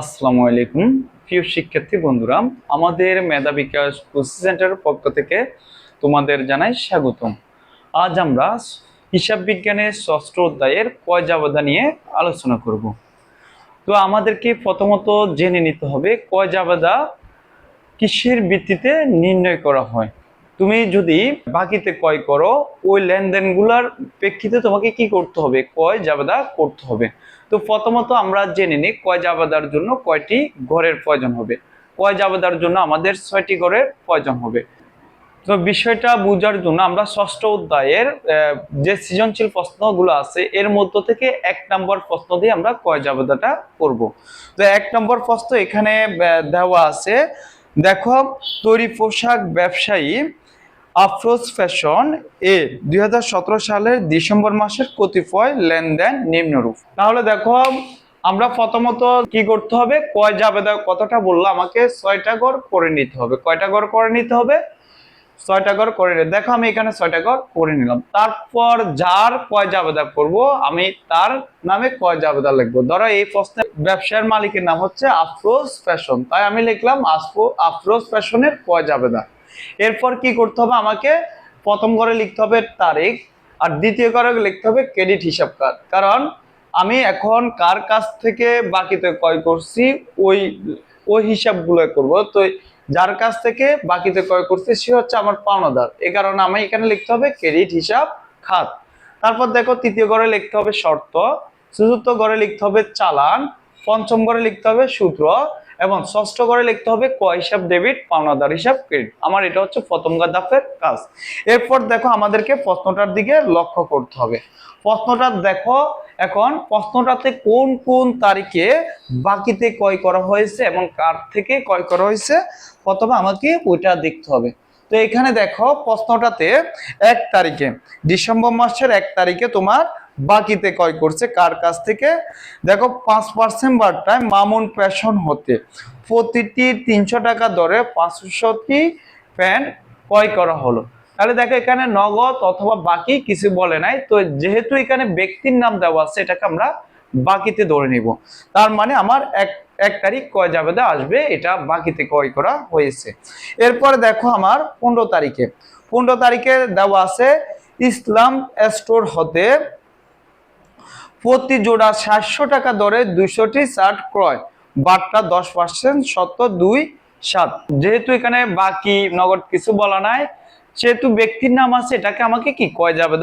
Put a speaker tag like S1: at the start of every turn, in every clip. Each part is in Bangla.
S1: আসসালামু আলাইকুম। প্রিয় শিক্ষার্থী বন্ধুরা, আমাদের মেধা বিকাশ কোচিং সেন্টারের পক্ষ থেকে তোমাদের জানাই স্বাগতম। আজ আমরা হিসাব বিজ্ঞানের ষষ্ঠ অধ্যায়ের কয় জাবেদা নিয়ে আলোচনা করব। তো আমাদেরকে প্রথমত জেনে নিতে হবে, কয় জাবেদা কিসের ভিত্তিতে নির্ণয় করা হয়। তুমি যদি বাকিতে কয় করো, ওই লেনদেনগুলোর প্রেক্ষিতে তোমাকে কি করতে হবে? কয় জাবেদা করতে হবে। তো প্রথমত আমরা জেনে নিই কয় জাবেদার জন্য কয়টি ঘরের প্রয়োজন হবে। কয় জাবেদার জন্য আমাদের ছয়টি ঘরের প্রয়োজন হবে। তো বিষয়টা বোঝার জন্য আমরা ষষ্ঠ অধ্যায়ের যে সৃজনশীল প্রশ্নগুলো আছে, এর মধ্য থেকে এক নম্বর প্রশ্ন দিয়ে আমরা কয় জাবেদাটা করব তো এক নম্বর প্রশ্ন এখানে দেওয়া আছে, দেখো তৈরি পোশাক ব্যবসায়ী আফরোজ ফ্যাশন এ দুই হাজার সতেরো সালের ডিসেম্বর মাসের কতিপয় লেনদেন নিম্নরূপ। তাহলে দেখো, আমরা প্রথমত কি করতে হবে? কয় জাবেদা কতটা বলল আমাকে ছয়টা ঘর করে নিতে হবে। কয়টা ঘর করে নিতে হবে? ছয়টা ঘর করে নিতে দেখো, আমি এখানে ছয়টা ঘর করে নিলাম। তারপর যার কয় জাবেদা করব, আমি তার নামে কয় জাবেদা লিখব। ধরো, এই প্রশ্নের ব্যবসায়ের মালিকের নাম হচ্ছে আফরোজ ফ্যাশন তাই আমি লিখলাম আফরো- আফরোজ ফ্যাশনের কয় জাবেদা এরপর কি করতে হবে? আমাকে প্রথম ঘরে লিখতে হবে তারিখ আর দ্বিতীয় ঘরে লিখতে হবে ক্রেডিট হিসাব কার্ড কারণ আমি এখন কার কাছ থেকে বাকিতে ক্রয় করছি, ওই ওই হিসাবগুলো করব। তো যার কাছ থেকে বাকিতে ক্রয় করছি, সে হচ্ছে আমার পাওনাদার। এ কারণে আমি এখানে লিখতে হবে ক্রেডিট হিসাব খাত। তারপর দেখো তৃতীয় ঘরে লিখতে হবে শর্ত, চতুর্থ ঘরে লিখতে হবে চালান, পঞ্চম ঘরে লিখতে হবে সূত্র এবং ষষ্ঠ ঘরে লিখতে হবে ক হিসাব ডেবিট পাওনাদার হিসাব ক্রেডিট আমার এটা হচ্ছে প্রথম ধাপের কাজ। এরপর দেখো আমাদেরকে প্রশ্নটার দিকে লক্ষ্য করতে হবে। প্রশ্নটা দেখো এখন, প্রশ্নটাতে কোন কোন তারিখে বাকিতে ক্রয় করা হয়েছে এবং কার থেকে ক্রয় করা হয়েছে, প্রথমে আমাকে ওইটা দেখতে হবে। তো এখানে দেখো প্রশ্নটাতে এক তারিখে, ডিসেম্বর মাসের এক তারিখে তোমার বাকিতে ক্রয় করছে কার কাছ থেকে? দেখো, পাঁচ পার্সেন্ট বারটায় মামুন ফ্যাশন হতে। প্রতিটি তিনশো টাকা দরে পাঁচশোটি প্যান্ট ক্রয় করা হলো। তাহলে দেখো, এখানে নগদ অথবা বাকি কিছু বলে নাই। তো যেহেতু এখানে ব্যক্তির নাম দেওয়া আছে, এটাকে আমরা বাকিতে ধরে নিব। তার মানে আমার এক এক তারিখ কয় জাবেদা আসবে, এটা বাকিতে ক্রয় করা হয়েছে। এরপরে দেখো আমার পনেরো তারিখে। পনেরো তারিখে দেওয়া আছে ইসলাম স্টোর হতে প্রতি জোড়া সাতশো টাকা দরে দুইশোটি শার্ট ক্রয়। বার্তা দশ পার্সেন্ট, শত দুই, সাত। যেহেতু এখানে বাকি নগদ কিছু বলা নাই সেহেতু ব্যক্তির নাম আছে, এটাকে আমাকে কি কয় যাবে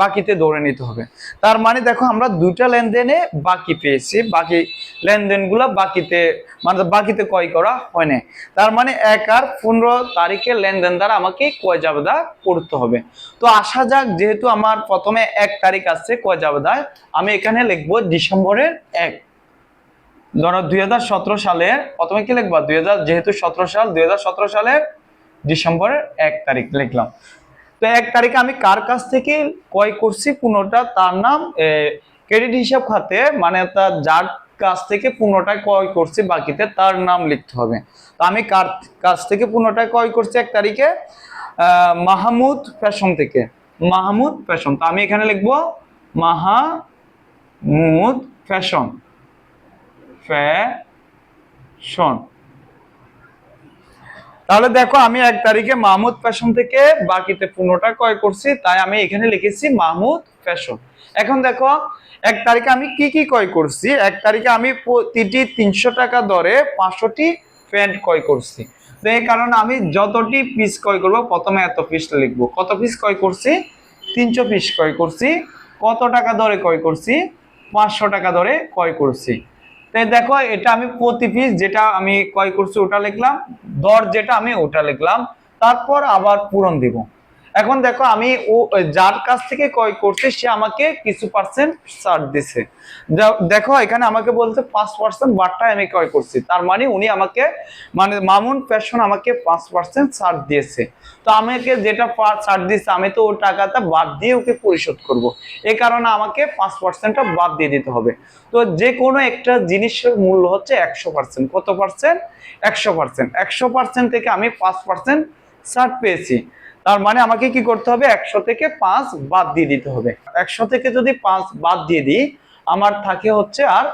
S1: বাকিতে ধরে নিতে হবে। তার মানে দেখো, আমরা দুইটা লেনদেনে বাকি পেয়েছি। বাকি লেনদেনগুলো বাকিতে মানে বাকিতে ক্রয় করা হয় না তার মানে এক আর পনেরো তারিখের লেনদেন দ্বারা আমাকে কয় জাবেদা করতে হবে। তো আসা যাক, যেহেতু আমার প্রথমে এক তারিখ আসছে, কয় জাবেদায় আমি এখানে লিখব ডিসেম্বরের এক। ধরো দুই সালের, প্রথমে কি লিখবা? দুই হাজার, যেহেতু সতেরো সাল, দুই সালের ডিসেম্বরের এক তারিখ লিখলাম। তো এক তারিখে আমি কার কাছ থেকে ক্রয় করছি পুনোটা তার নাম ক্রেডিট হিসাব খাতে মানে তার যার কাছ থেকে পুনোটায় ক্রয় করছি বাকিতে তার নাম লিখতে হবে। তো আমি কার কাছ থেকে পুনোটায় ক্রয় করছি এক তারিখে? মাহমুদ ফ্যাশন থেকে। মাহমুদ ফ্যাশন। তো আমি এখানে লিখব, মাহমুদ ফ্যাশন। ফ্যাশন। তাহলে দেখো, আমি এক তারিখে মাহমুদ ফ্যাশন থেকে বাকিতে পনেরোটা ক্রয় করছি, তাই আমি এখানে লিখেছি মাহমুদ ফ্যাশন। এখন দেখো, এক তারিখে আমি কি কি ক্রয় করছি? এক তারিখে আমি প্রতিটি তিনশো টাকা দরে পাঁচশোটি প্যান্ট ক্রয় করছি। তো এই কারণে আমি যতটি পিস ক্রয় করব, প্রথমে এত পিস লিখব। কত পিস ক্রয় করছি? তিনশো পিস ক্রয় করছি। কত টাকা দরে ক্রয় করছি? পাঁচশো টাকা দরে ক্রয় করছি। তাই দেখো, এটা আমি প্রতি পিস যেটা আমি ক্রয় করছি ওটা লিখলাম, দর যেটা আমি ওটা লিখলাম, তারপর আবার পূরণ দিব। এখন দেখো আমি ও যার কাছ থেকে ক্রয় করছি, সে আমাকে কিছু পার্সেন্ট ছাড় দিছে। দেখো, এখানে আমাকে বলতে পাঁচ পার্সেন্ট বারটায় আমি ক্রয় করছি। তার মানে উনি আমাকে মানে মামুন ফ্যাশন আমাকে পাঁচ পার্সেন্ট ছাড় দিয়েছে। তো আমাকে যেটা ছাড় দিয়েছে, আমি তো ও টাকাটা বাদ দিয়ে ওকে পরিশোধ করব। এ কারণে আমাকে পাঁচ পার্সেন্টটা বাদ দিয়ে দিতে হবে। তো যে কোনো একটা জিনিসের মূল্য হচ্ছে একশো পার্সেন্ট কত পার্সেন্ট একশো পার্সেন্ট একশো পার্সেন্ট থেকে আমি পাঁচ পার্সেন্ট ছাড় পেয়েছি। তার মানে আমাকে কি করতে হবে? একশো থেকে পাঁচ বাদ দিয়ে দিতে হবে। একশো থেকে যদি পাঁচ বাদ দিয়ে দিই, আমার থাকে হচ্ছে আর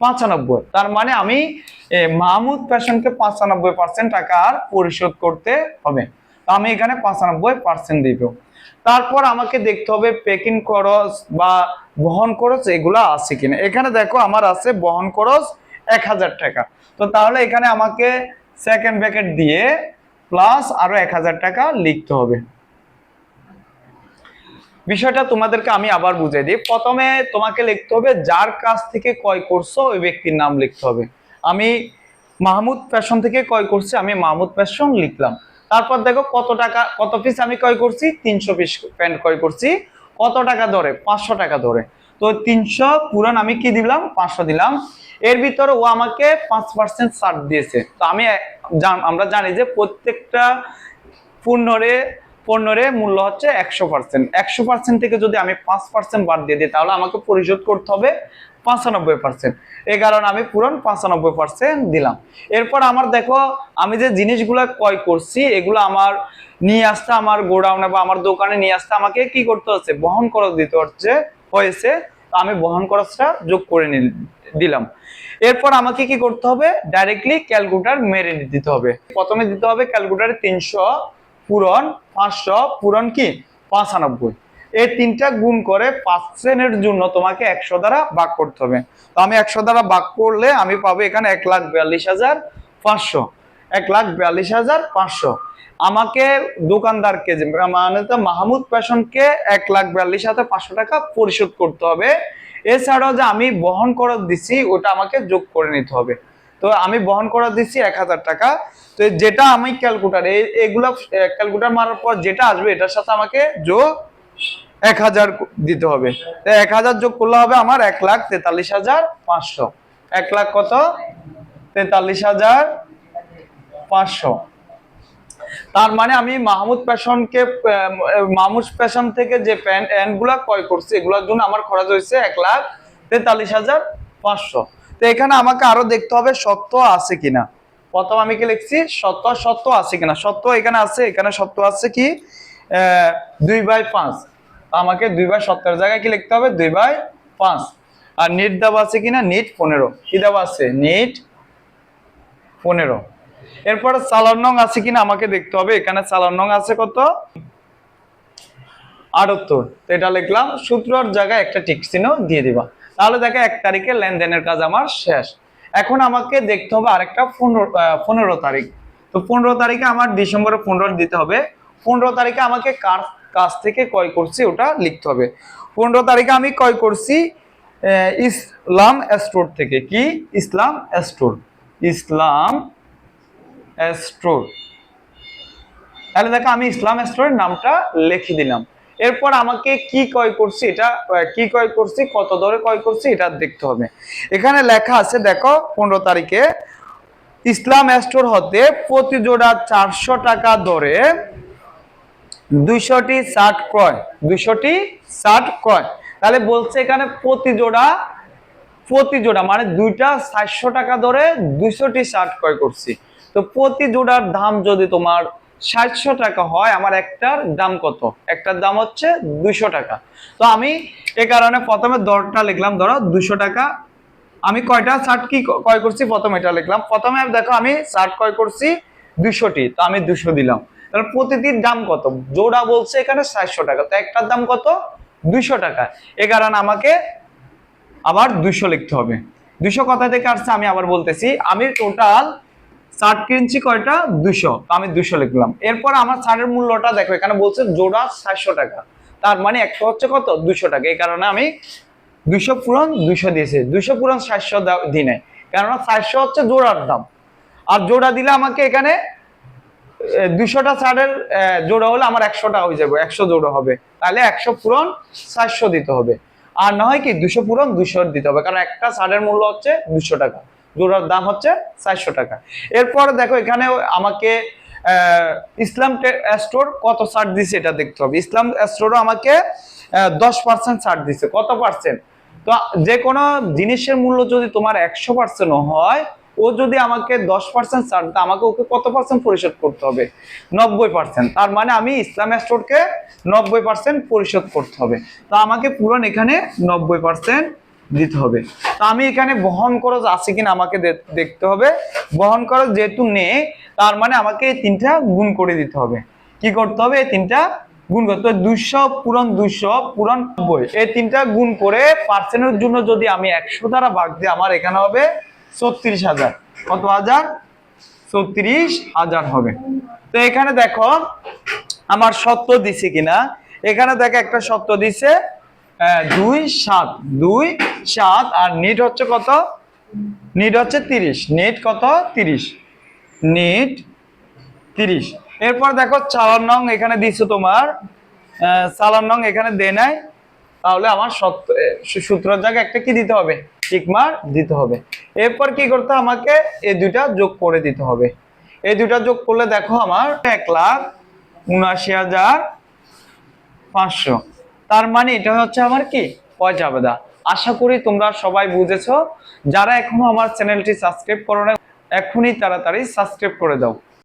S1: পঁচানব্বই। তার মানে আমি মাহমুদ ফ্যাশনকে পঁচানব্বই পার্সেন্ট টাকা আর পরিশোধ করতে হবে। আমি এখানে পঁচানব্বই পার্সেন্ট দিব। তারপর আমাকে দেখতে হবে পেকিং খরচ বা বহন খরচ এগুলো আছে কিনা। এখানে দেখো আমার আছে বহন খরচ এক হাজার টাকা। তো তাহলে এখানে আমাকে সেকেন্ড ব্যাকেট দিয়ে প্লাস আরও এক হাজার টাকা লিখতে হবে। বিষয়টা তোমাদেরকে আমি আবার বুঝিয়ে দিই। প্রথমে তোমাকে লিখতে হবে যার কাছ থেকে ক্রয় করছ, ওই ব্যক্তির নাম লিখতে হবে। আমি মাহমুদ ফ্যাশন থেকে ক্রয় করছি, আমি মাহমুদ ফ্যাশন লিখলাম। তারপর দেখো কত টাকা, কত পিস আমি ক্রয় করছি? তিনশো পিস প্যান্ট ক্রয় করছি। কত টাকা ধরে? পাঁচশো টাকা ধরে। তো তিনশো পুরান আমি কি দিলাম? পাঁচশো দিলাম। এর ভিতরে ও আমাকে পাঁচ পার্সেন্ট ছাড় দিয়েছে। তো আমি আমরা জানি যে প্রত্যেকটা পণ্যরে পণ্যরে মূল্য হচ্ছে একশো পার্সেন্ট একশো পার্সেন্ট থেকে যদি আমি পাঁচ পার্সেন্ট বাদ দিয়ে দিই, তাহলে আমাকে পরিশোধ করতে হবে পঁচানব্বই পার্সেন্ট এই কারণে আমি পুরন পঁচানব্বই পার্সেন্ট দিলাম। এরপর আমার দেখো, আমি যে জিনিসগুলো ক্রয় করছি, এগুলো আমার নিয়ে আসতে, আমার গোডাউনে বা আমার দোকানে নিয়ে আসতে আমাকে কি করতে হচ্ছে? বহন করে দিতে হচ্ছে, হয়েছে আমি বহন খরচটা যোগ করে দিলাম। এরপর আমাকে কি করতে হবে? ডাইরেক্টলি ক্যালকুলেটার মেরে দিতে হবে। প্রথমে দিতে হবে ক্যালকুলেটারে তিনশো পূরণ, পাঁচশো পূরণ কি? পঁচানব্বই। এই তিনটা গুণ করে পার্সেন্টের জন্য তোমাকে একশো দ্বারা ভাগ করতে হবে। তো আমি একশো দ্বারা ভাগ করলে আমি পাবো এখানে এক লাখ বিয়াল্লিশ হাজার পাঁচশো। এক লাখ বিয়াল্লিশ হাজার পাঁচশো। আমাকে দোকানদারকে মানে তো মাহমুদ ফ্যাশনকে এক লাখ বিয়াল্লিশ হাজার পাঁচশো টাকা পরিশোধ করতে হবে। এছাড়াও যে আমি বহন করে দিছি, ওটা আমাকে যোগ করে নিতে হবে। তো আমি বহন করে দিচ্ছি এক হাজার টাকা। তো যেটা আমি ক্যালকুলেটার এগুলা ক্যালকুলেটার মারার পর যেটা আসবে, এটার সাথে আমাকে যোগ এক হাজার দিতে হবে। তো এক হাজার যোগ করলে হবে আমার এক লাখ তেতাল্লিশ হাজার পাঁচশো। এক লাখ কত? তেতাল্লিশ হাজার পাঁচশো। তার মানে আমি মাহমুদ ফ্যাশনকে আহ, মাহমুদ ফ্যাশন থেকে যে প্যান্টগুলা ক্রয় করছি এগুলোর জন্য আমার খরচ হয়েছে এক লাখ তেতাল্লিশ হাজার পাঁচশো। তো এখানে আমাকে আরও দেখতে হবে সত্য আছে কিনা। প্রথম আমি কি লিখছি? সত্য সত্য আছে কিনা? সত্য এখানে আছে এখানে সত্য আছে কি? দুই বাই পাঁচ। আমাকে দুই বাই সত্তর জায়গায় কি লিখতে হবে? দুই বাই পাঁচ। আর নিট দেওয়া আছে কিনা? নিট পনেরো। কি দেওয়া আছে? নিট পনেরো। এরপর চালান নং আছে কিনা আমাকে দেখতে হবে। এখানে চালান নং আছে কত? আটাত্তর। তো এটা লিখলাম সূত্রর জায়গায় একটা টিক চিহ্ন দিয়ে দিবা। তাহলে দেখো এক তারিখে লেনদেনের কাজ আমার শেষ। এখন আমাকে দেখতে হবে আরেকটা পনেরো পনেরো তারিখ। তো পনেরো তারিখে আমার ডিসেম্বরে পনেরো দিতে হবে। পনেরো তারিখে আমাকে কার কাছ থেকে ক্রয় করছি ওটা লিখতে হবে। পনেরো তারিখে আমি ক্রয় করছি ইসলাম স্টোর থেকে। কি? ইসলাম স্টোর। ইসলাম স্টোর তাহলে দেখো, আমি ইসলাম স্টোরের নামটা লিখে দিলাম। এরপর আমাকে কি ক্রয় করছি, এটা কি ক্রয় করছি, কত দরে ক্রয় করছি, এটা দেখতে হবে। এখানে লেখা আছে, দেখো, পনেরো তারিখে, ইসলাম স্টোর হতে প্রতি জোড়া চারশো টাকা দরে দুইশোটি শার্ট ক্রয়, দুইশোটি শার্ট ক্রয়। তাহলে বলছে এখানে প্রতি জোড়া প্রতি জোড়া মানে দুইটা চারশো টাকা ধরে দুইশোটি শার্ট ক্রয় করছি। তো প্রতি জোড়ার দাম যদি তোমার ষাটশো টাকা হয়, আমার একটার দাম কত? একটার দাম হচ্ছে দুইশো টাকা। তো আমি এ কারণে প্রথমে দরটা লিখলাম, ধরো দুশো টাকা। আমি কয়টা শার্ট কি ক্রয় করছি? প্রথমে এটা লিখলাম। প্রথমে দেখো, আমি শার্ট ক্রয় করছি দুশোটি তো আমি দুশো দিলাম। তাহলে প্রতিটির দাম কত? জোড়া বলছে এখানে ষাটশো টাকা, তো একটার দাম কত? দুইশো টাকা। এ কারণে আমাকে আবার দুইশো লিখতে হবে। দুইশো কথা থেকে আসছে, আমি আবার বলতেছি, আমি টোটাল শার্ট কিনছি কয়টা? দুশো আমি দুশো লিখলাম। এরপর আমার শার্টের মূল্যটা দেখো, এখানে বলছে জোড়া সাতশো টাকা। তার মানে একটা হচ্ছে কত? দুশো টাকা। এই কারণে আমি দুইশো পূরণ, দুইশো দিয়েছি। দুইশো পূরণ সাতশো দিই নাই। কেননা সাতশো হচ্ছে জোড়ার দাম। আর জোড়া দিলে আমাকে এখানে দুশোটা ষাটের জোড়া হলে আমার একশোটা হয়ে যাবে। একশো জোড়া হবে। তাহলে একশো পূরণ সাতশো দিতে হবে। আর না হয় কি দুশো পূরণ দুশো দিতে হবে। কারণ একটা ষাটের মূল্য হচ্ছে দুশো টাকা। জোড়ার দাম হচ্ছে চারশো টাকা। এরপর দেখো এখানে আমাকে ইসলাম স্টোর কত ছাড় দিছে এটা দেখতে হবে। ইসলাম স্টোরও আমাকে দশ পার্সেন্ট ছাড় দিছে। কত পার্সেন্ট তো যে কোনো জিনিসের মূল্য যদি তোমার একশো পার্সেন্ট হয়, ও যদি আমাকে দশ পার্সেন্ট ছাড় দেয়, আমাকে ওকে কত পার্সেন্ট পরিশোধ করতে হবে? নব্বই পার্সেন্ট তার মানে আমি ইসলাম স্টোরকে নব্বই পার্সেন্ট পরিশোধ করতে হবে। তো আমাকে পুরন এখানে নব্বই পার্সেন্ট দিতে হবে। তো আমি এখানে বহন খরচ আছে কিনা আমাকে দেখতে হবে। বহন খরচ যেহেতু নেই, তার মানে আমাকে এই তিনটা গুণ করে দিতে হবে। কি করতে হবে? এই তিনটা গুণ করতে হবে। দুইশো পূরণ দুইশো পূরণ নব্বই। এই তিনটা গুণ করে পার্সেন্টের জন্য যদি আমি একশো দ্বারা ভাগ দিই, আমার এখানে হবে ছত্রিশ হাজার। কত হাজার? ছত্রিশ হাজার হবে। তো এখানে দেখো, আমার সত্য দিছে কিনা? এখানে দেখো একটা সত্য দিছে। দুই সাত দুই সাত আর নিট হচ্ছে কত? নিট হচ্ছে তিরিশ। নিট কত? তিরিশ। নিট তিরিশ। এরপর দেখো চালান নং এখানে দিছো তোমার চালান নং এখানে দে নাই। তাহলে আমার সূত্রের জায়গায় একটা কি দিতে হবে? টিকমার দিতে হবে। এরপর কি করতে? আমাকে? এই দুইটা যোগ করে দিতে হবে। এই দুইটা যোগ করলে দেখো আমার এক লাখ উনআশি হাজার পাঁচশো। তার মানে এটা হচ্ছে আমার কি? পয়সা বেদা আশা করি তোমরা সবাই বুঝেছ। যারা এখনও আমার চ্যানেলটি সাবস্ক্রাইব করো না এখনই তাড়াতাড়ি সাবস্ক্রাইব করে দাও।